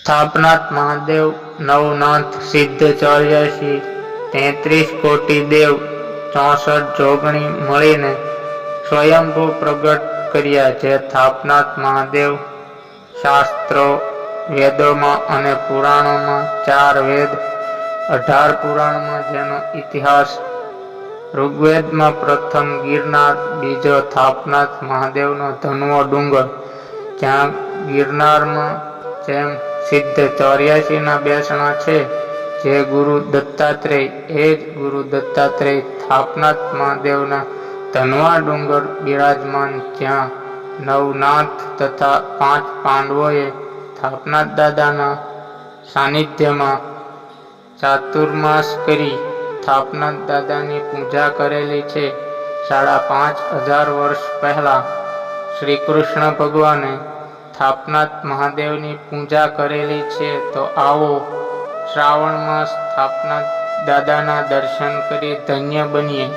સ્થાપનાથ મહાદેવ નવનાથ સિદ્ધ શ્રી તેત્રીસ કોટી દેવ ચોસઠ જોગણી મળીને સ્વયંભૂ પ્રગટ કર્યા જે સ્થાપનાથ મહાદેવ શાસ્ત્રો, વેદોમાં અને પુરાણોમાં ચાર વેદ, અઢાર પુરાણમાં જેનો ઇતિહાસ, ઋગ્વેદમાં પ્રથમ ગિરનાર, બીજો થાપનાથ મહાદેવનો ધનવો ડુંગર, જ્યાં ગિરનારમાં જેમ સિદ્ધ ચોર્યાસીના બેસણા છે. જે ગુરુ દત્તાત્રેય, એ જ ગુરુ દત્તાત્રેય થાપનાથ મહાદેવના ધનવા ડુંગર બિરાજમાન જ્યાં નવનાથ તથા પાંચ પાંડવોએ થાપનાથ દાદાના સાનિધ્યમાં ચાતુર્માસ કરી થાપનાથ દાદાની પૂજા કરેલી છે. સાડા પાંચ હજાર વર્ષ પહેલા શ્રી કૃષ્ણ ભગવાને થાપનાથ મહાદેવની પૂજા કરેલી છે, તો આવો શ્રાવણ માસ થાપનાથ દાદાના દર્શન કરી ધન્ય બનીએ.